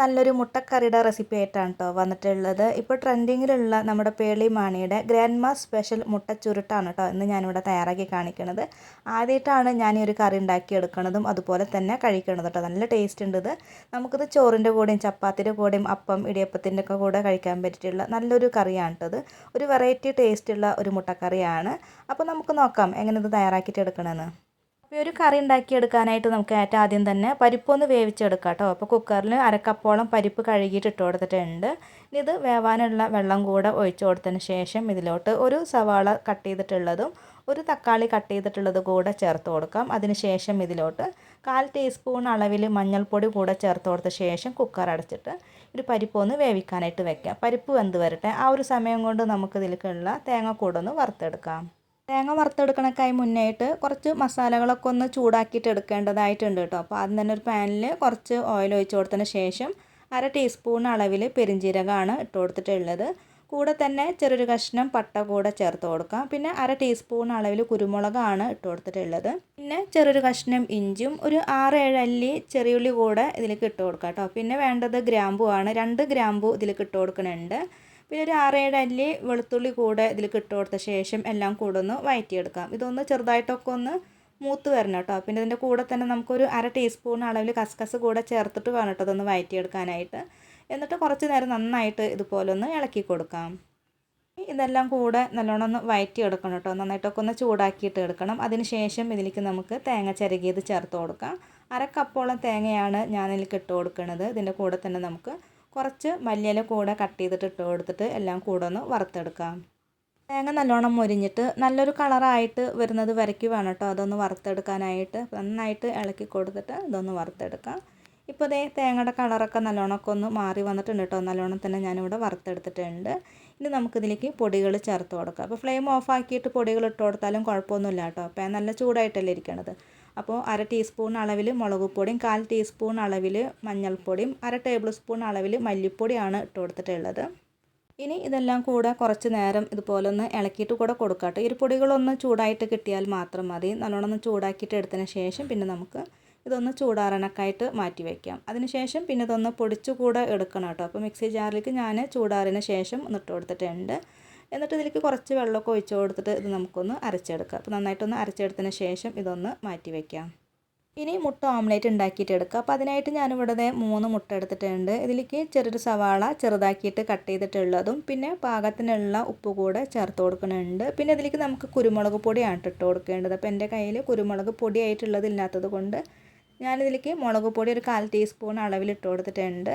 നല്ലൊരു മുട്ടക്കറിയുടെ റെസിപ്പി ആയിട്ടാണ് കേട്ടോ വന്നിട്ടുള്ളത്. ഇപ്പോൾ ട്രെൻഡിങ്ങിലുള്ള നമ്മുടെ പേളി മാണിയുടെ ഗ്രാൻഡ് മാ സ്പെഷ്യൽ മുട്ട ചുരുട്ടാണ് കേട്ടോ ഇന്ന് ഞാനിവിടെ തയ്യാറാക്കി കാണിക്കുന്നത് ആദ്യമായിട്ടാണ് ഞാൻ ഈ ഒരു കറി ഉണ്ടാക്കി എടുക്കുന്നതും അതുപോലെ തന്നെ കഴിക്കണത് കേട്ടോ നല്ല ടേസ്റ്റ് ഉണ്ട് ഇത്. നമുക്കിത് ചോറിന്റെ കൂടെയും ചപ്പാത്തിന്റെ കൂടെയും അപ്പം ഇടിയപ്പത്തിന്റെ ഒക്കെ കൂടെ കഴിക്കാൻ പറ്റിയിട്ടുള്ള നല്ലൊരു കറിയാണ് കേട്ടോ ഇത്. ഒരു വെറൈറ്റി ടേസ്റ്റുള്ള ഒരു മുട്ടക്കറിയാണ്. അപ്പോൾ നമുക്ക് നോക്കാം എങ്ങനെ ഇത് തയ്യാറാക്കിയിട്ട് എടുക്കണമെന്ന് അപ്പോൾ ഒരു കറി ഉണ്ടാക്കിയെടുക്കാനായിട്ട് നമുക്ക് ഏറ്റവും ആദ്യം തന്നെ പരിപ്പൊന്ന് വേവിച്ചെടുക്കാം കേട്ടോ. അപ്പോൾ കുക്കറിൽ അരക്കപ്പോളം പരിപ്പ് കഴുകിയിട്ട് ഇട്ട് കൊടുത്തിട്ടുണ്ട്. ഇനി ഇത് വേവാനുള്ള വെള്ളം കൂടെ ഒഴിച്ച് കൊടുത്തതിന് ശേഷം ഇതിലോട്ട് ഒരു സവാള കട്ട് ചെയ്തിട്ടുള്ളതും ഒരു തക്കാളി കട്ട് ചെയ്തിട്ടുള്ളത് കൂടെ ചേർത്ത് കൊടുക്കാം. അതിന് ശേഷം ഇതിലോട്ട് കാൽ ടീസ്പൂൺ അളവിൽ മഞ്ഞൾപ്പൊടി കൂടെ ചേർത്ത് കൊടുത്ത ശേഷം കുക്കർ അടച്ചിട്ട് ഒരു പരിപ്പ് ഒന്ന് വേവിക്കാനായിട്ട് വെക്കാം. പരിപ്പ് വെന്ത് വരട്ടെ. ആ ഒരു സമയം കൊണ്ട് നമുക്കിതിലേക്കുള്ള തേങ്ങ കൂടൊന്ന് വറുത്തെടുക്കാം. തേങ്ങ വറുത്തെടുക്കണക്കായി മുന്നേയിട്ട് കുറച്ച് മസാലകളൊക്കെ ഒന്ന് ചൂടാക്കിയിട്ട് എടുക്കേണ്ടതായിട്ടുണ്ട് കേട്ടോ. അപ്പോൾ ആദ്യം തന്നെ ഒരു പാനിൽ കുറച്ച് ഓയിൽ ഒഴിച്ച് കൊടുത്തതിന് ശേഷം അര ടീസ്പൂൺ അളവിൽ പെരിഞ്ജീരകമാണ് ഇട്ട് കൊടുത്തിട്ടുള്ളത്. കൂടെ തന്നെ ചെറിയൊരു കഷ്ണം പട്ട കൂടെ ചേർത്ത് കൊടുക്കാം. പിന്നെ അര ടീസ്പൂൺ അളവിൽ കുരുമുളകാണ് ഇട്ട് കൊടുത്തിട്ടുള്ളത്. പിന്നെ ചെറിയൊരു കഷ്ണം ഇഞ്ചും ഒരു ആറ് ഏഴ് അല്ലി ചെറിയുള്ളി കൂടെ ഇതിലേക്ക് ഇട്ട് കൊടുക്കാം കേട്ടോ. പിന്നെ വേണ്ടത് ഗ്രാമ്പു ആണ് രണ്ട് ഗ്രാമ്പു ഇതിലേക്ക് ഇട്ട് കൊടുക്കുന്നുണ്ട്. പിന്നെ ഒരു ആറേഴ് അല്ലി വെളുത്തുള്ളി കൂടെ ഇതിൽ ഇട്ട് കൊടുത്ത ശേഷം എല്ലാം കൂടെ ഒന്ന് വഴറ്റിയെടുക്കാം ഇതൊന്ന് ചെറുതായിട്ടൊക്കെ ഒന്ന് മൂത്ത് വരണം കേട്ടോ. പിന്നെ ഇതിന്റെ കൂടെ തന്നെ നമുക്കൊരു അര ടീസ്പൂൺ അളവിൽ കസ്കസ് കൂടെ ചേർത്തിട്ട് വേണം കേട്ടോ ഇതൊന്ന് വഴറ്റിയെടുക്കാനായിട്ട് എന്നിട്ട് കുറച്ച് നേരം നന്നായിട്ട് ഇതുപോലെ ഒന്ന് ഇളക്കി കൊടുക്കാം. ഇതെല്ലാം കൂടെ നല്ലോണം ഒന്ന് വയറ്റിയെടുക്കണം കേട്ടോ. നന്നായിട്ടൊക്കെ ഒന്ന് ചൂടാക്കിയിട്ട് എടുക്കണം. അതിന് ശേഷം ഇതിലേക്ക് നമുക്ക് തേങ്ങ ചിരകിയത് ചേർത്ത് കൊടുക്കാം. അര കപ്പോളം തേങ്ങയാണ് ഞാനിതിലേക്ക് ഇട്ട് കൊടുക്കുന്നത്. ഇതിന്റെ കൂടെ തന്നെ നമുക്ക് കുറച്ച് മല്ലിയില കൂടെ കട്ട് ചെയ്തിട്ട് ഇട്ട് കൊടുത്തിട്ട് എല്ലാം കൂടെ ഒന്ന് വറുത്തെടുക്കാം. തേങ്ങ നല്ലോണം മൊരിഞ്ഞിട്ട് നല്ലൊരു കളറായിട്ട് വരുന്നത് വരയ്ക്ക് വേണം കേട്ടോ. അതൊന്ന് വറുത്തെടുക്കാനായിട്ട്. നന്നായിട്ട് ഇളക്കി കൊടുത്തിട്ട് ഇതൊന്ന് വറുത്തെടുക്കാം. ഇപ്പോൾ ഇതേ തേങ്ങയുടെ കളറൊക്കെ നല്ലോണമൊക്കെ ഒന്ന് മാറി വന്നിട്ടുണ്ട് കേട്ടോ. നല്ലോണം തന്നെ ഞാനിവിടെ വറുത്തെടുത്തിട്ടുണ്ട്. ഇനി നമുക്കിതിലേക്ക് പൊടികൾ ചേർത്ത് കൊടുക്കാം. അപ്പോൾ ഫ്ലെയിം ഓഫ് ആക്കിയിട്ട് പൊടികൾ ഇട്ട് കൊടുത്താലും കുഴപ്പമൊന്നുമില്ല കേട്ടോ. അപ്പോൾ നല്ല ചൂടായിട്ടല്ലേ ഇരിക്കണത്. അപ്പോൾ അര ടീസ്പൂൺ അളവിൽ മുളക് പൊടിയും കാൽ ടീസ്പൂൺ അളവിൽ മഞ്ഞൾപ്പൊടിയും അര ടേബിൾ സ്പൂൺ അളവിൽ മല്ലിപ്പൊടിയാണ് ഇട്ട് കൊടുത്തിട്ടുള്ളത്. ഇനി ഇതെല്ലാം കൂടെ കുറച്ച് നേരം ഇതുപോലെ ഒന്ന് ഇളക്കിയിട്ട് കൂടെ കൊടുക്കാം ഈ പൊടികളൊന്ന് ചൂടായിട്ട് കിട്ടിയാൽ മാത്രം മതി. നല്ലോണം ഒന്ന് ചൂടാക്കിയിട്ട് എടുത്തതിന് ശേഷം പിന്നെ നമുക്ക് ഇതൊന്ന് ചൂടാറാനൊക്കെയായിട്ട് മാറ്റി വയ്ക്കാം അതിനുശേഷം പിന്നെ ഇതൊന്ന് പൊടിച്ചു കൂടെ എടുക്കണം കേട്ടോ. അപ്പോൾ മിക്സി ജാറിലേക്ക് ഞാൻ ചൂടാറിന് ശേഷം ഒന്നിട്ട് കൊടുത്തിട്ടുണ്ട്. എന്നിട്ട് ഇതിലേക്ക് കുറച്ച് വെള്ളമൊക്കെ ഒഴിച്ച് കൊടുത്തിട്ട് ഇത് നമുക്കൊന്ന് അരച്ചെടുക്കാം. അപ്പോൾ നന്നായിട്ടൊന്ന് അരച്ചെടുത്തതിന് ശേഷം ഇതൊന്ന് മാറ്റി വയ്ക്കാം ഇനി മുട്ട ഓംലേറ്റ് ഉണ്ടാക്കിയിട്ട് എടുക്കുക അപ്പോൾ അതിനായിട്ട് ഞാനിവിടെ മൂന്ന് മുട്ട എടുത്തിട്ടുണ്ട്. ഇതിലേക്ക് ചെറിയൊരു സവാള ചെറുതാക്കിയിട്ട് കട്ട് ചെയ്തിട്ടുള്ളതും പിന്നെ പാകത്തിനുള്ള ഉപ്പ് കൂടെ ചേർത്ത് കൊടുക്കുന്നുണ്ട്. പിന്നെ ഇതിലേക്ക് നമുക്ക് കുരുമുളക് പൊടിയാണ് ഇട്ട് കൊടുക്കേണ്ടത്. അപ്പോൾ എന്റെ കയ്യിൽ കുരുമുളക് പൊടിയായിട്ടുള്ളത് ഇല്ലാത്തത് കൊണ്ട് ഞാനിതിലേക്ക് മുളക് പൊടി ഒരു കാൽ ടീസ്പൂൺ അളവിൽ ഇട്ട് കൊടുത്തിട്ടുണ്ട്.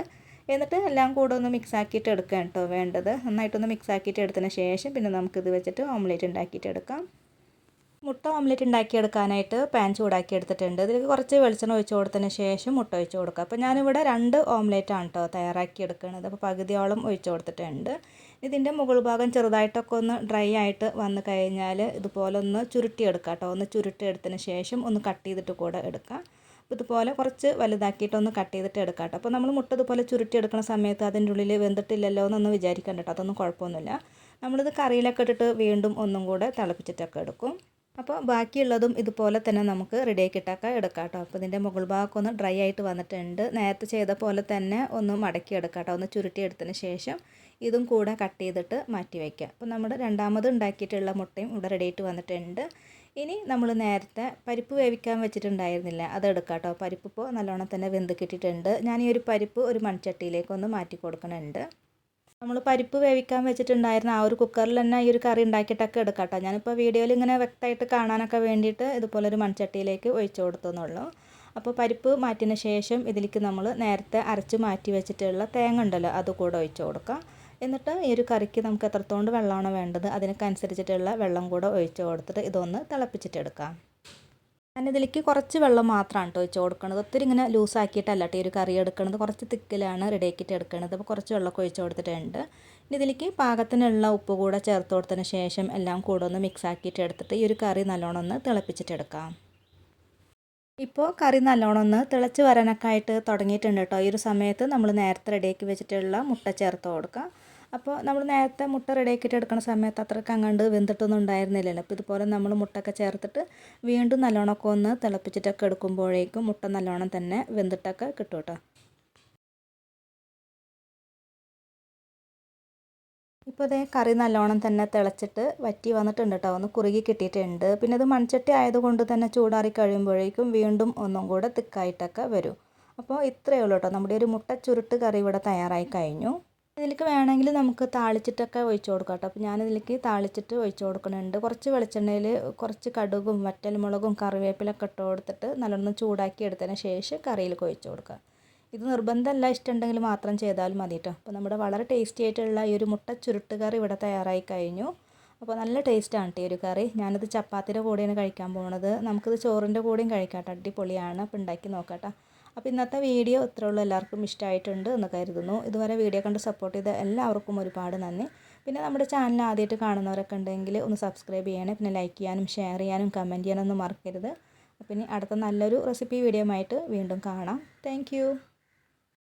എന്നിട്ട് എല്ലാം കൂടെ ഒന്ന് മിക്സ് ആക്കിയിട്ട് എടുക്കാം കേട്ടോ. വേണ്ടത് നന്നായിട്ടൊന്ന് മിക്സ് ആക്കിയിട്ട് എടുത്തതിന് ശേഷം പിന്നെ നമുക്കിത് വെച്ചിട്ട് ഓംലേറ്റ് ഉണ്ടാക്കിയിട്ട് എടുക്കാം. മുട്ട ഓംലെറ്റ് ഉണ്ടാക്കിയെടുക്കാനായിട്ട് പാൻ ചൂടാക്കി എടുത്തിട്ടുണ്ട്. ഇതിലേക്ക് കുറച്ച് വെളിച്ചെണ്ണ ഒഴിച്ച് കൊടുത്തതിന് ശേഷം മുട്ട ഒഴിച്ച് കൊടുക്കുക അപ്പോൾ ഞാനിവിടെ രണ്ട് ഓംലെറ്റ് ആണ് കേട്ടോ തയ്യാറാക്കി എടുക്കുന്നത്. അപ്പോൾ പകുതിയോളം ഒഴിച്ച് കൊടുത്തിട്ടുണ്ട്. ഇതിന്റെ മുകൾ ഭാഗം ചെറുതായിട്ടൊക്കെ ഒന്ന് ഡ്രൈ ആയിട്ട് വന്നു കഴിഞ്ഞാൽ ഇതുപോലെ ഒന്ന് ചുരുട്ടിയെടുക്കാം കേട്ടോ. ഒന്ന് ചുരുട്ടിയെടുത്തതിന് ശേഷം ഒന്ന് കട്ട് ചെയ്തിട്ട് കൂടെ ഇതുപോലെ കുറച്ച് വലുതാക്കിയിട്ടൊന്ന് കട്ട് ചെയ്തിട്ട് എടുക്കാം കേട്ടോ അപ്പോൾ നമ്മൾ മുട്ട ഇതുപോലെ ചുരുട്ടി എടുക്കുന്ന സമയത്ത് അതിന്റെ ഉള്ളിൽ വെന്തിട്ടില്ലല്ലോ എന്നൊന്നും വിചാരിക്കണ്ട കേട്ടോ അതൊന്നും കുഴപ്പമൊന്നുമില്ല. നമ്മളിത് കറിയിലൊക്കെ ഇട്ടിട്ട് വീണ്ടും ഒന്നും കൂടെ തിളപ്പിച്ചിട്ടൊക്കെ എടുക്കും. അപ്പോൾ ബാക്കിയുള്ളതും ഇതുപോലെ തന്നെ നമുക്ക് റെഡിയാക്കി ഇട്ടൊക്കെ എടുക്കാം കേട്ടോ അപ്പോൾ ഇതിന്റെ മുകൾ ഭാഗമൊക്കെ ഒന്ന് ഡ്രൈ ആയിട്ട് വന്നിട്ടുണ്ട്. നേരത്തെ ചെയ്ത പോലെ തന്നെ ഒന്ന് മടക്കി എടുക്കാം കേട്ടോ ഒന്ന് ചുരുട്ടി എടുത്തതിന് ശേഷം ഇതും കൂടെ കട്ട് ചെയ്തിട്ട് മാറ്റി വയ്ക്കുക അപ്പോൾ നമ്മുടെ രണ്ടാമത് ഉണ്ടാക്കിയിട്ടുള്ള മുട്ടയും ഇവിടെ റെഡി ആയിട്ട് വന്നിട്ടുണ്ട്. ഇനി നമ്മൾ നേരത്തെ പരിപ്പ് വേവിക്കാൻ വെച്ചിട്ടുണ്ടായിരുന്നില്ല. അത് എടുക്കാട്ടോ. കേട്ടോ പരിപ്പ് ഇപ്പോൾ നല്ലോണം തന്നെ വെന്ത് കിട്ടിയിട്ടുണ്ട്. ഞാൻ ഈ ഒരു പരിപ്പ് ഒരു മൺചട്ടിയിലേക്ക് ഒന്ന് മാറ്റി കൊടുക്കണുണ്ട് നമ്മൾ പരിപ്പ് വേവിക്കാൻ വെച്ചിട്ടുണ്ടായിരുന്ന ആ ഒരു കുക്കറിൽ തന്നെ ഈ ഒരു കറി ഉണ്ടാക്കിയിട്ടൊക്കെ എടുക്കാം കേട്ടോ ഞാനിപ്പോൾ വീഡിയോയിൽ ഇങ്ങനെ വ്യക്തമായിട്ട് കാണാനൊക്കെ വേണ്ടിയിട്ട് ഇതുപോലെ ഒരു മൺചട്ടിയിലേക്ക് ഒഴിച്ചു കൊടുത്തെന്നുള്ളൂ. അപ്പോൾ പരിപ്പ് മാറ്റിയതിന് ശേഷം ഇതിലേക്ക് നമ്മൾ നേരത്തെ അരച്ച് മാറ്റി വെച്ചിട്ടുള്ള തേങ്ങ ഉണ്ടല്ലോ അത് കൂടെ ഒഴിച്ചു കൊടുക്കാം. എന്നിട്ട് ഈ ഒരു കറിക്ക് നമുക്ക് എത്രത്തോണ്ട് വെള്ളമാണോ വേണ്ടത് അതിനനുസരിച്ചിട്ടുള്ള വെള്ളം കൂടെ ഒഴിച്ച് കൊടുത്തിട്ട് ഇതൊന്ന് തിളപ്പിച്ചിട്ടെടുക്കാം ഞാനിതിലേക്ക് കുറച്ച് വെള്ളം മാത്രമാണ് കേട്ടോ ഒഴിച്ച് കൊടുക്കുന്നത്. ഒത്തിരി ഇങ്ങനെ ലൂസാക്കിയിട്ടല്ല കേട്ടോ ഈ ഒരു കറി എടുക്കുന്നത്. കുറച്ച് തിക്കിലാണ് റെഡിയാക്കിയിട്ട് എടുക്കുന്നത്. അപ്പോൾ കുറച്ച് വെള്ളമൊക്കെ ഒഴിച്ച് കൊടുത്തിട്ടുണ്ട്. ഇനി ഇതിലേക്ക് പാകത്തിനുള്ള ഉപ്പ് കൂടെ ചേർത്ത് കൊടുത്തതിന് ശേഷം എല്ലാം കൂടെ ഒന്ന് മിക്സ് ആക്കിയിട്ട് എടുത്തിട്ട് ഈ ഒരു കറി നല്ലോണം ഒന്ന് തിളപ്പിച്ചിട്ടെടുക്കാം ഇപ്പോൾ കറി നല്ലോണം ഒന്ന് തിളച്ച് വരാനൊക്കെ ആയിട്ട് തുടങ്ങിയിട്ടുണ്ട് കേട്ടോ. ഈ ഒരു സമയത്ത് നമ്മൾ നേരത്തെ റെഡിയാക്കി വെച്ചിട്ടുള്ള മുട്ട ചേർത്ത് കൊടുക്കാം. അപ്പോൾ നമ്മൾ നേരത്തെ മുട്ട റെഡിയാക്കിയിട്ട് എടുക്കുന്ന സമയത്ത് അത്രയ്ക്ക് അങ്ങോട്ട് വെന്തിട്ടൊന്നും ഉണ്ടായിരുന്നില്ലല്ലോ. അപ്പോൾ ഇതുപോലെ നമ്മൾ മുട്ടയൊക്കെ ചേർത്തിട്ട് വീണ്ടും നല്ലോണമൊക്കെ ഒന്ന് തിളപ്പിച്ചിട്ടൊക്കെ എടുക്കുമ്പോഴേക്കും മുട്ട നല്ലോണം തന്നെ വെന്തിട്ടൊക്കെ കിട്ടും ഇപ്പോൾ ഇതേ കറി നല്ലോണം തന്നെ തിളച്ചിട്ട് വറ്റി വന്നിട്ടുണ്ട് കേട്ടോ ഒന്ന് കുറുകി കിട്ടിയിട്ടുണ്ട്. പിന്നെ ഇത് മൺചട്ടി ആയതുകൊണ്ട് തന്നെ ചൂടാറി കഴിയുമ്പോഴേക്കും വീണ്ടും ഒന്നും കൂടെ തിക്കായിട്ടൊക്കെ വരും. അപ്പോൾ ഇത്രയേ ഉള്ളൂ കേട്ടോ നമ്മുടെ ഒരു മുട്ട ചുരുട്ട് കറി ഇവിടെ തയ്യാറായി കഴിഞ്ഞു. ഇതിലേക്ക് വേണമെങ്കിൽ നമുക്ക് താളിച്ചിട്ടൊക്കെ ഒഴിച്ച് കൊടുക്കാം കേട്ടോ. അപ്പോൾ ഞാനിതിലേക്ക് താളിച്ചിട്ട് ഒഴിച്ച് കൊടുക്കുന്നുണ്ട്. കുറച്ച് വെളിച്ചെണ്ണയിൽ കുറച്ച് കടുകും വറ്റൽമുളകും കറിവേപ്പിലൊക്കെ ഇട്ട് കൊടുത്തിട്ട് നല്ലോണം ചൂടാക്കി എടുത്തതിന് ശേഷം കറിയിലേക്ക് ഒഴിച്ച് കൊടുക്കുക. ഇത് നിർബന്ധമല്ല ഇഷ്ടമുണ്ടെങ്കിൽ മാത്രം ചെയ്താൽ മതി കേട്ടോ. അപ്പോൾ നമ്മുടെ വളരെ ടേസ്റ്റി ആയിട്ടുള്ള ഈ ഒരു മുട്ട ചുരുട്ട് കറി ഇവിടെ തയ്യാറായി കഴിഞ്ഞു. അപ്പോൾ നല്ല ടേസ്റ്റാണ് കേട്ടോ ഈ ഒരു കറി. ഞാനിത് ചപ്പാത്തിയുടെ കൂടെയാണ് കഴിക്കാൻ പോകുന്നത് നമുക്കിത് ചോറിന്റെ കൂടെയും കഴിക്കാം കേട്ടോ. അടിപൊളിയാണ്. അപ്പോൾ ഉണ്ടാക്കി നോക്കാം കേട്ടോ. അപ്പോൾ ഇന്നത്തെ വീഡിയോ ഇത്രേ ഉള്ളൂ. എല്ലാവർക്കും ഇഷ്ടമായിട്ടുണ്ട് എന്ന് കരുതുന്നു. ഇതുവരെ വീഡിയോ കണ്ട് സപ്പോർട്ട് ചെയ്ത എല്ലാവർക്കും ഒരുപാട് നന്ദി. പിന്നെ നമ്മുടെ ചാനൽ ആദ്യമായിട്ട് കാണുന്നവരൊക്കെ ഉണ്ടെങ്കിൽ ഒന്ന് സബ്സ്ക്രൈബ് ചെയ്യണേ പിന്നെ ലൈക്ക് ചെയ്യാനും ഷെയർ ചെയ്യാനും കമന്റ് ചെയ്യാനൊന്നും മറക്കരുത്. അപ്പം ഇനി അടുത്ത നല്ലൊരു റെസിപ്പി വീഡിയോ ആയിട്ട് വീണ്ടും കാണാം. താങ്ക്